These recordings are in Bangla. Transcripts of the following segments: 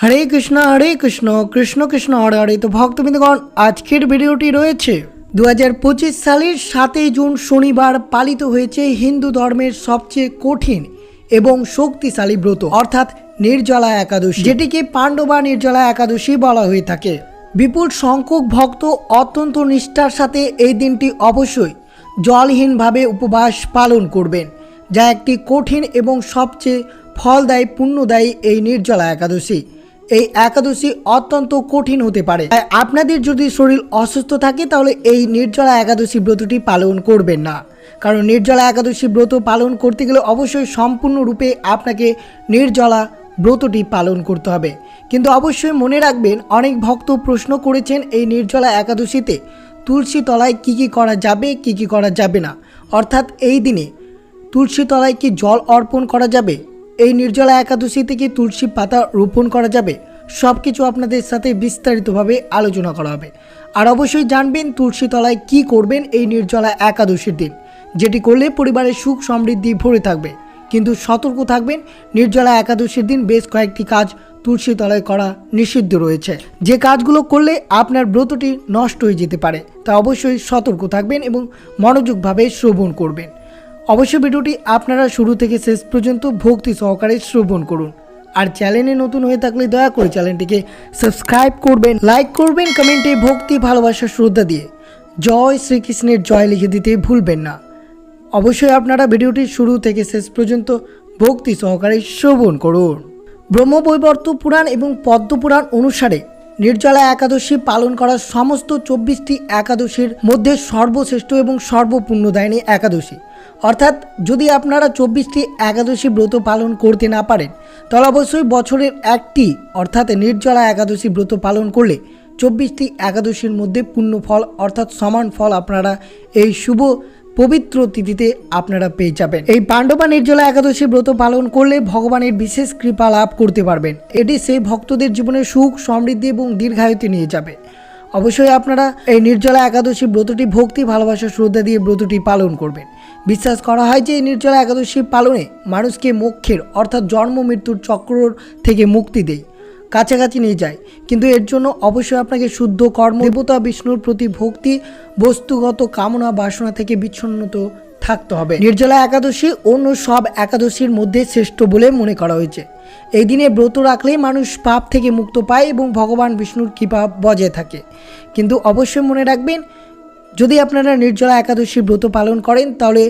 হরে কৃষ্ণ হরে কৃষ্ণ কৃষ্ণ কৃষ্ণ, হরে হরে। তো ভক্তবৃন্দগণ, আজকের ভিডিওটি রয়েছে দু হাজার পঁচিশ সালের সাতই জুন শনিবার পালিত হয়েছে হিন্দু ধর্মের সবচেয়ে কঠিন এবং শক্তিশালী ব্রত, অর্থাৎ নির্জলা একাদশী, যেটিকে পাণ্ডবা নির্জলা একাদশী বলা হয়ে থাকে। বিপুল সংখ্যক ভক্ত অত্যন্ত নিষ্ঠার সাথে এই দিনটি অবশ্যই জলহীনভাবে উপবাস পালন করবেন, যা একটি কঠিন এবং সবচেয়ে ফলদায়ী, পুণ্যদায়ী এই নির্জলা একাদশী। এই একাদশী অত্যন্ত কঠিন হতে পারে। তাই আপনাদের যদি শরীর অসুস্থ থাকে, তাহলে এই নির্জলা একাদশী ব্রতটি পালন করবেন না। কারণ নির্জলা একাদশী ব্রত পালন করতে গেলে অবশ্যই সম্পূর্ণরূপে আপনাকে নির্জলা ব্রতটি পালন করতে হবে। কিন্তু অবশ্যই মনে রাখবেন, অনেক ভক্ত প্রশ্ন করেছেন এই নির্জলা একাদশীতে তুলসী তলায় কী কী করা যাবে, কী কী করা যাবে না। অর্থাৎ এই দিনে তুলসী তলায় কি জল অর্পণ করা যাবে? এই নির্জলা একাদশী থেকে তুলসী পাতা রোপণ করা যাবে। সব কিছু আপনাদের সাথে বিস্তারিতভাবে আলোচনা করা হবে। আর অবশ্যই জানবেন তুলসী তলায় কী করবেন এই নির্জলা একাদশীর দিন, যেটি করলে পরিবারের সুখ সমৃদ্ধি ভরে থাকবে। কিন্তু সতর্ক থাকবেন, নির্জলা একাদশীর দিন বেশ কয়েকটি কাজ তুলসী তলায় করা নিষিদ্ধ রয়েছে। যে কাজগুলো করলে আপনার ব্রতটি নষ্ট হয়ে যেতে পারে, তা অবশ্যই সতর্ক থাকবেন এবং মনোযোগভাবে শ্রবণ করবেন। অবশ্যই ভিডিওটি আপনারা শুরু থেকে শেষ পর্যন্ত ভক্তি সহকারে শ্রবণ করুন। আর চ্যানেলে নতুন হয়ে থাকলে দয়া করে চ্যানেলটিকে সাবস্ক্রাইব করবেন, লাইক করবেন, কমেন্টে ভক্তি, ভালোবাসা, শ্রদ্ধা দিয়ে। জয় শ্রীকৃষ্ণের জয় লিখে দিতে ভুলবেন না। অবশ্যই আপনারা ভিডিওটি শুরু থেকে শেষ পর্যন্ত ভক্তি সহকারে শ্রবণ করুন। ব্রহ্মবৈবর্ত পুরাণ এবং পদ্মপুরাণ অনুসারে নির্জলা একাদশী পালন করা সমস্ত চব্বিশটি একাদশীর মধ্যে সর্বশ্রেষ্ঠ এবং সর্বপুণ্যদায়িনী একাদশী। অর্থাৎ যদি আপনারা চব্বিশটি একাদশী ব্রত পালন করতে না পারেন, তাহলে অবশ্যই বছরের একটি, অর্থাৎ নির্জলা একাদশী ব্রত পালন করলে চব্বিশটি একাদশীর মধ্যে পুণ্য ফল, অর্থাৎ সমান ফল আপনারা এই শুভ, পবিত্র তিথিতে আপনারা পেয়ে যাবেন। এই পাণ্ডবা নির্জলা একাদশী ব্রত পালন করলে ভগবানের বিশেষ কৃপা লাভ করতে পারবেন। এটি সেই ভক্তদের জীবনে সুখ, সমৃদ্ধি এবং দীর্ঘায়ুতে নিয়ে যাবে। অবশ্যই আপনারা এই নির্জলা একাদশী ব্রতটি ভক্তি, ভালোবাসা, শ্রদ্ধা দিয়ে ব্রতটি পালন করবেন। বিশ্বাস করা হয় যে এই নির্জলা একাদশী পালনে মানুষকে মোক্ষের, অর্থাৎ জন্ম মৃত্যুর চক্র থেকে মুক্তি দেয়, কাছাকাছি নিয়ে যায়। কিন্তু এর জন্য অবশ্যই আপনাকে শুদ্ধ কর্ম, দেবতা, বিষ্ণুর প্রতি ভক্তি, বস্তুগত কামনা, বাসনা থেকে বিচ্ছন্নত থাকতে হবে। নির্জলা একাদশী অন্য সব একাদশীর মধ্যে শ্রেষ্ঠ বলে মনে করা হয়েছে। এই দিনে ব্রত রাখলেই মানুষ পাপ থেকে মুক্ত পায় এবং ভগবান বিষ্ণুর কৃপা বজায় থাকে। কিন্তু অবশ্যই মনে রাখবেন, যদি আপনারা নির্জলা একাদশী ব্রত পালন করেন, তাহলে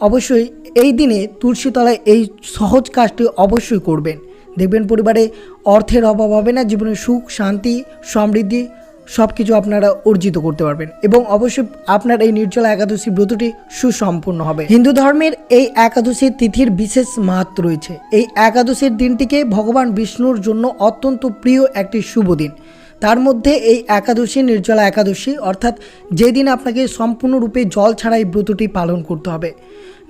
অবশ্যই এই দিনে তুলসীতলায় এই সহজ কাজটি অবশ্যই করবেন। দেখবেন পরিবারে অর্থের অভাব হবে না, জীবনে সুখ, শান্তি, সমৃদ্ধি সব কিছু আপনারা অর্জিত করতে পারবেন এবং অবশ্যই আপনার এই নির্জলা একাদশী ব্রতটি সুসম্পন্ন হবে। হিন্দু ধর্মের এই একাদশীর তিথির বিশেষ মাহাত্ম রয়েছে। এই একাদশীর দিনটিকে ভগবান বিষ্ণুর জন্য অত্যন্ত প্রিয় একটি শুভ দিন। তার মধ্যে এই একাদশী নির্জলা একাদশী অর্থাৎ যেদিন আপনাকে সম্পূর্ণরূপে জল ছাড়া এই ব্রতটি পালন করতে হবে।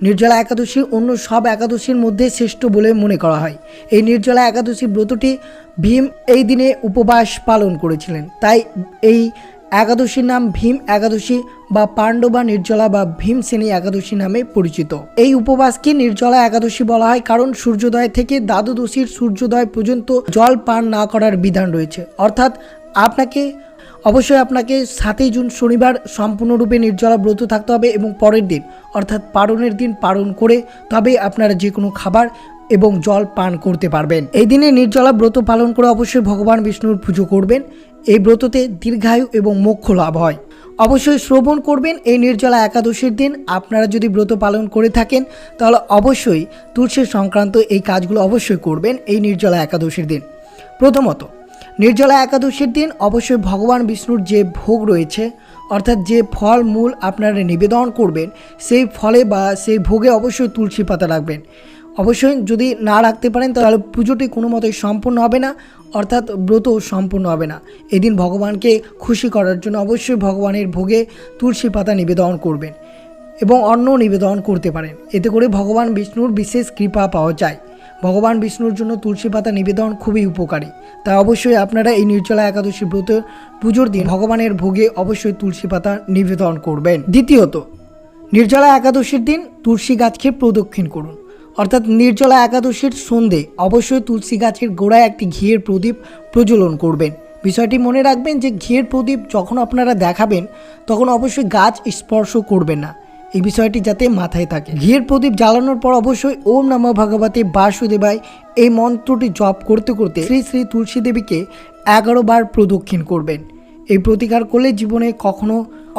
নির্জলা একাদশী অন্য সব একাদশীর মধ্যে শ্রেষ্ঠ বলে মনে করা হয়। এই নির্জলা একাদশী ব্রতটি ভীম এই দিনে উপবাস পালন করেছিলেন। তাই এই একাদশীর নাম ভীম একাদশী বা পাণ্ডবা নির্জলা বা ভীমসেনী একাদশী নামে পরিচিত। এই উপবাসকে নির্জলা একাদশী বলা হয় কারণ সূর্যোদয় থেকে দ্বাদশীর সূর্যোদয় পর্যন্ত জল পান না করার বিধান রয়েছে। অর্থাৎ আপনাকে অবশ্যই আপনাকে সাতই জুন শনিবার সম্পূর্ণরূপে নির্জলা ব্রত থাকতে হবে এবং পরের দিন, অর্থাৎ পারণের দিন পালন করে তবেই আপনারা যে কোনো খাবার এবং জল পান করতে পারবেন। এই দিনে নির্জলা ব্রত পালন করে অবশ্যই ভগবান বিষ্ণুর পুজো করবেন। এই ব্রততে দীর্ঘায়ু এবং মোক্ষ লাভ হয়। অবশ্যই শ্রবণ করবেন। এই নির্জলা একাদশীর দিন আপনারা যদি ব্রত পালন করে থাকেন, তাহলে অবশ্যই তুলসীর সংক্রান্ত এই কাজগুলো অবশ্যই করবেন এই নির্জলা একাদশীর দিন। প্রথমত নির্জলা একাদশীর দিন অবশ্যই ভগবান বিষ্ণুর যে ভোগ রয়েছে, অর্থাৎ যে ফল মূল আপনারা নিবেদন করবেন, সেই ফলে বা সেই ভোগে অবশ্যই তুলসী পাতা রাখবেন। অবশ্যই যদি না রাখতে পারেন, তাহলে পুজোটি কোনো মতেই সম্পূর্ণ হবে না, অর্থাৎ ব্রত সম্পূর্ণ হবে না। এদিন ভগবানকে খুশি করার জন্য অবশ্যই ভগবানের ভোগে তুলসী পাতা নিবেদন করবেন এবং অন্ন নিবেদন করতে পারেন। এতে করে ভগবান বিষ্ণুর বিশেষ কৃপা পাওয়া যায়। ভগবান বিষ্ণুর জন্য তুলসী পাতা নিবেদন খুবই উপকারী। তাই অবশ্যই আপনারা এই নির্জলা একাদশী ব্রত পুজোর দিন ভগবানের ভোগে অবশ্যই তুলসী পাতা নিবেদন করবেন। দ্বিতীয়ত, নির্জলা একাদশীর দিন তুলসী গাছকে প্রদক্ষিণ করুন। অর্থাৎ নির্জলা একাদশীর সন্ধে অবশ্যই তুলসী গাছের গোড়ায় একটি ঘিয়ের প্রদীপ প্রজ্বলন করবেন। বিষয়টি মনে রাখবেন যে ঘিয়ের প্রদীপ যখন আপনারা দেখাবেন, তখন অবশ্যই গাছ স্পর্শ করবেন না। এই বিষয়টি যাতে মাথায় থাকে। ঘিয়ের প্রদীপ জ্বালানোর পর অবশ্যই ওম নম ভগবতে বাসুদেবায় এই মন্ত্রটি জপ করতে করতে শ্রী শ্রী তুলসী দেবীকে এগারো বার প্রদক্ষিণ করবেন। এই প্রতিকার করলে জীবনে কখনো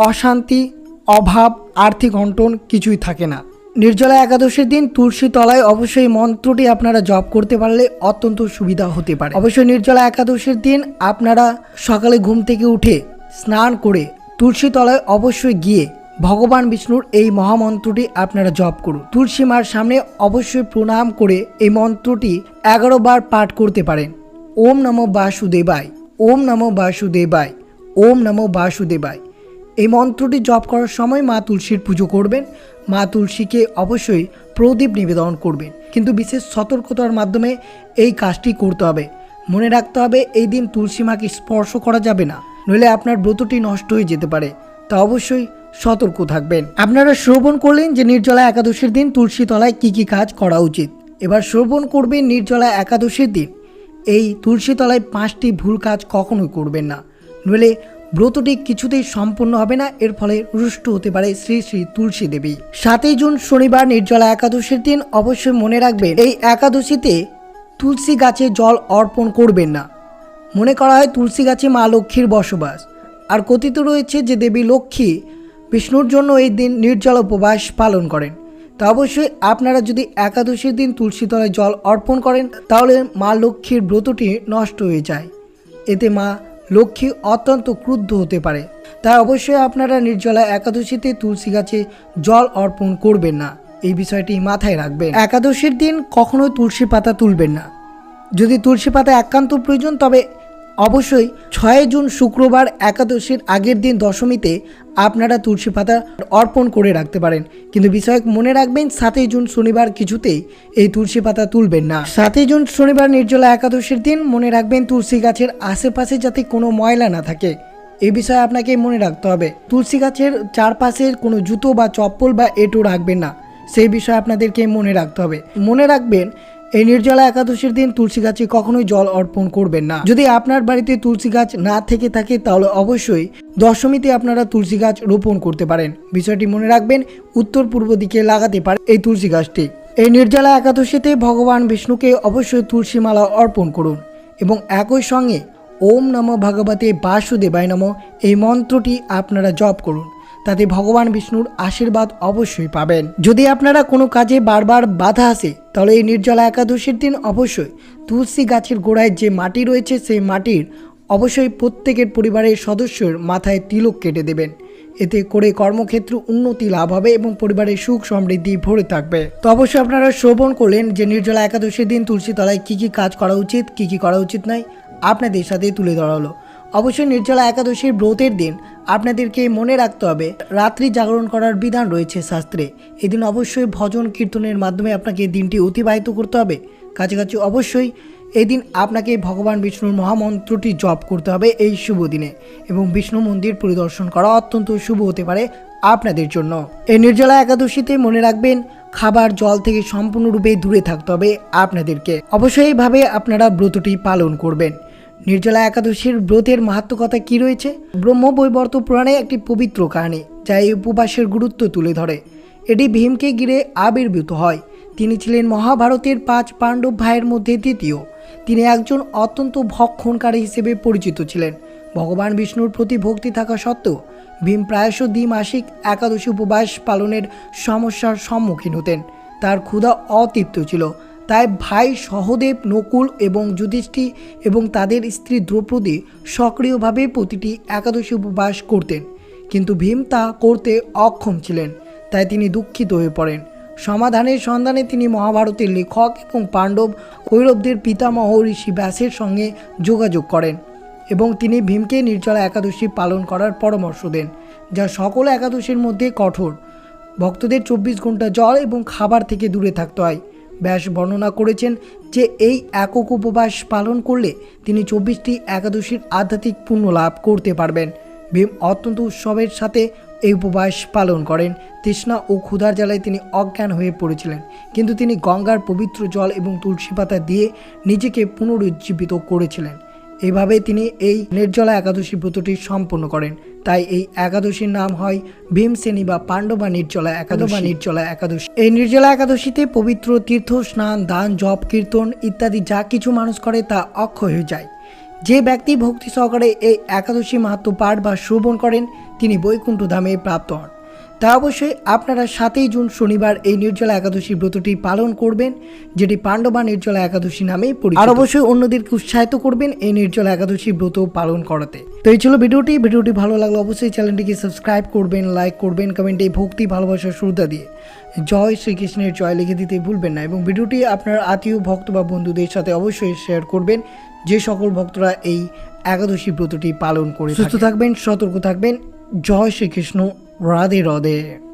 অশান্তি, অভাব, আর্থিক অন্টন কিছুই থাকে না। নির্জলা একাদশীর দিন তুলসী তলায় অবশ্যই মন্ত্রটি আপনারা জপ করতে পারলে অত্যন্ত সুবিধা হতে পারে। অবশ্যই নির্জলা একাদশীর দিন আপনারা সকালে ঘুম থেকে উঠে স্নান করে তুলসী তলায় অবশ্যই গিয়ে ভগবান বিষ্ণুর এই মহামন্ত্রটি আপনারা জপ করুন। তুলসী মার সামনে অবশ্যই প্রণাম করে এই মন্ত্রটি এগারো বার পাঠ করতে পারেন। ওম নমো বাসুদেবায়, ওম নমো বাসুদেবায়, ওম নমো বাসুদেবায়। এই মন্ত্রটি জপ করার সময় মা তুলসীর পুজো করবেন। মা তুলসীকে অবশ্যই প্রদীপ নিবেদন করবেন। কিন্তু বিশেষ সতর্কতার মাধ্যমে এই কাজটি করতে হবে। মনে রাখতে হবে, এই দিন তুলসী মাকে স্পর্শ করা যাবে না। নইলে আপনার ব্রতটি নষ্ট হয়ে যেতে পারে। তা অবশ্যই সতর্ক থাকবেন। আপনারা শ্রবণ করলেন যে নির্জলা একাদশীর দিন তুলসী তলায় কী কী কাজ করা উচিত। এবার শ্রবণ করবেন নির্জলা একাদশীর দিন। এই তুলসী তলায় পাঁচটি ভুল কাজ কখনোই করবেন না। নইলে ব্রতটি কিছুতেই সম্পূর্ণ হবে না, এর ফলে রুষ্ট হতে পারে শ্রী শ্রী তুলসী দেবী। সাতই জুন শনিবার নির্জলা একাদশীর দিন অবশ্যই মনে রাখবেন, এই একাদশীতে তুলসী গাছে জল অর্পণ করবেন না। মনে করা হয় তুলসী গাছে মা লক্ষ্মীর বসবাস। আর কথিত রয়েছে যে দেবী লক্ষ্মী বিষ্ণুর জন্য এই দিন নির্জল উপবাস পালন করেন। তা অবশ্যই আপনারা যদি একাদশীর দিন তুলসীতলায় জল অর্পণ করেন, তাহলে মা লক্ষ্মীর ব্রতটি নষ্ট হয়ে যায়। এতে মা লক্ষ্মী অত্যন্ত ক্রুদ্ধ হতে পারে। তাই অবশ্যই আপনারা নির্জলা একাদশীতে তুলসী গাছে জল অর্পণ করবেন না। এই বিষয়টি মাথায় রাখবেন। একাদশীর দিন কখনোই তুলসী পাতা তুলবেন না। যদি তুলসী পাতা একান্ত প্রয়োজন, তবে অবশ্যই ছয় জুন শুক্রবার একাদশীর আগের দিন দশমীতে আপনারা তুলসী পাতা অর্পণ করে রাখতে পারেন। কিন্তু বিষয়ক মনে রাখবেন, সাতই জুন শনিবার কিছুতেই এই তুলসী পাতা তুলবেন না। সাতই জুন শনিবার নির্জলা একাদশীর দিন মনে রাখবেন, তুলসী গাছের আশেপাশে যাতে কোনো ময়লা না থাকে। এই বিষয়ে আপনাকে মনে রাখতে হবে, তুলসী গাছের চারপাশের কোনো জুতো বা চপ্পল বা এঁটো রাখবেন না। সেই বিষয়ে আপনাদেরকে মনে রাখতে হবে। মনে রাখবেন এই নির্জলা একাদশীর দিন তুলসী গাছে কখনোই জল অর্পণ করবেন না। যদি আপনার বাড়িতে তুলসী গাছ না থেকে থাকে, তাহলে অবশ্যই দশমীতে আপনারা তুলসী গাছ রোপণ করতে পারেন। বিষয়টি মনে রাখবেন, উত্তর পূর্ব দিকে লাগাতে পারে এই তুলসী গাছটি। এই নির্জলা একাদশীতে ভগবান বিষ্ণুকে অবশ্যই তুলসী মালা অর্পণ করুন এবং একই সঙ্গে ওম নম ভগবতে বাসুদেবায় নম এই মন্ত্রটি আপনারা জপ করুন। তাতে ভগবান বিষ্ণুর আশীর্বাদ অবশ্যই পাবেন। যদি আপনারা কোনো কাজে বারবার বাধা আসে, তাহলে এই নির্জলা একাদশীর দিন অবশ্যই তুলসী গাছের গোড়ায় যে মাটি রয়েছে, সেই মাটির অবশ্যই প্রত্যেকের পরিবারের সদস্যের মাথায় তিলক কেটে দেবেন। এতে করে কর্মক্ষেত্র উন্নতি লাভ হবে এবং পরিবারের সুখ সমৃদ্ধি ভরে থাকবে। তো অবশ্যই আপনারা শ্রবণ করলেন যে নির্জলা একাদশীর দিন তুলসী তলায় কী কী কাজ করা উচিত, কী কী করা উচিত নয়, আপনাদের সাথে তুলে ধরা হলো। অবশ্যই নির্জলা একাদশীর ব্রতের দিন আপনাদেরকে মনে রাখতে হবে, রাত্রি জাগরণ করার বিধান রয়েছে শাস্ত্রে। এদিন অবশ্যই ভজন কীর্তনের মাধ্যমে আপনাকে দিনটি অতিবাহিত করতে হবে। কাছাকাছি অবশ্যই এদিন আপনাকে ভগবান বিষ্ণুর মহামন্ত্রটি জপ করতে হবে এই শুভ দিনে এবং বিষ্ণু মন্দির পরিদর্শন করা অত্যন্ত শুভ হতে পারে আপনাদের জন্য। এই নির্জলা একাদশীতে মনে রাখবেন, খাবার জল থেকে সম্পূর্ণরূপে দূরে থাকতে হবে আপনাদেরকে। অবশ্যই এইভাবে আপনারা ব্রতটি পালন করবেন। নির্জলা একাদশীর ব্রতের মাহাত্ম কথা কি রয়েছে? ব্রহ্মবৈবর্ত পুরাণে একটি পবিত্র কাহিনী, যা এই উপবাসের গুরুত্ব তুলে ধরে। এটি ভীমকে ঘিরে আবির্ভূত হয়। তিনি ছিলেন মহাভারতের পাঁচ পাণ্ডব ভাইয়ের মধ্যে দ্বিতীয়। তিনি একজন অত্যন্ত ভক্ষণকারী হিসেবে পরিচিত ছিলেন। ভগবান বিষ্ণুর প্রতি ভক্তি থাকা সত্ত্বেও, ভীম প্রায়শ দ্বিমাসিক একাদশী উপবাস পালনের সমস্যার সম্মুখীন হতেন। তার ক্ষুধা অতৃপ্ত ছিল। তাই ভাই সহদেব, নকুল এবং যুধিষ্ঠি এবং তাদের স্ত্রী দ্রৌপদী সক্রিয়ভাবে প্রতিটি একাদশী উপবাস করতেন। কিন্তু ভীম তা করতে অক্ষম ছিলেন, তাই তিনি দুঃখিত হয়ে পড়েন। সমাধানের সন্ধানে তিনি মহাভারতের লেখক এবং পাণ্ডব কৈরবদের পিতামহ ঋষি ব্যাসের সঙ্গে যোগাযোগ করেন এবং তিনি ভীমকে নির্জলা একাদশী পালন করার পরামর্শ দেন, যা সকল একাদশীর মধ্যে কঠোর। ভক্তদের চব্বিশ ঘণ্টা জল এবং খাবার থেকে দূরে থাকতে হয়। ব্যাস বর্ণনা করেছেন যে এই একক উপবাস পালন করলে তিনি চব্বিশটি একাদশীর আধ্যাত্মিক পুণ্য লাভ করতে পারবেন। ভীম অত্যন্ত উৎসবের সাথে এই উপবাস পালন করেন। তৃষ্ণা ও ক্ষুধার জ্বালায় তিনি অজ্ঞান হয়ে পড়েছিলেন। কিন্তু তিনি গঙ্গার পবিত্র জল এবং তুলসী পাতা দিয়ে নিজেকে পুনরুজ্জীবিত করেছিলেন। এভাবে তিনি এই নির্জলা একাদশী ব্রতটি সম্পন্ন করেন। তাই এই একাদশীর নাম হয় ভীমসেনী বা পাণ্ডবা নির্জলা একাদশী। নির্জলা একাদশী। এই নির্জলা একাদশীতে পবিত্র তীর্থ স্নান দান জপ কীর্তন ইত্যাদি যা কিছু মানুষ করে তা অক্ষয় হয়ে যায়। যে ব্যক্তি ভক্তি সহকারে এই একাদশী মাহাত্ম পাঠ বা শ্রবণ করেন তিনি বৈকুণ্ঠ ধামে প্রাপ্ত হন। তা অবশ্যই আপনারা সাতই জুন শনিবার এই নির্জলা একাদশী ব্রতটি পালন করবেন যেটি পাণ্ডবা নির্জলা একাদশী নামে আর অবশ্যই অন্যদেরকে উৎসাহিত করবেন এই নির্জলা একাদশী ব্রত পালন করাতে। তো এই ছিল ভিডিওটি। ভিডিওটি ভালো লাগলে অবশ্যই চ্যানেলটিকে সাবস্ক্রাইব করবেন লাইক করবেন কমেন্টে ভক্তি ভালোবাসার শ্রদ্ধা দিয়ে। জয় শ্রীকৃষ্ণের জয় লিখে দিতে ভুলবেন না এবং ভিডিওটি আপনার আত্মীয় ভক্ত বা বন্ধুদের সাথে অবশ্যই শেয়ার করবেন। যে সকল ভক্তরা এই একাদশী ব্রতটি পালন করে সুস্থ থাকবেন সতর্ক থাকবেন। জয় শ্রীকৃষ্ণ। রাধে রাধে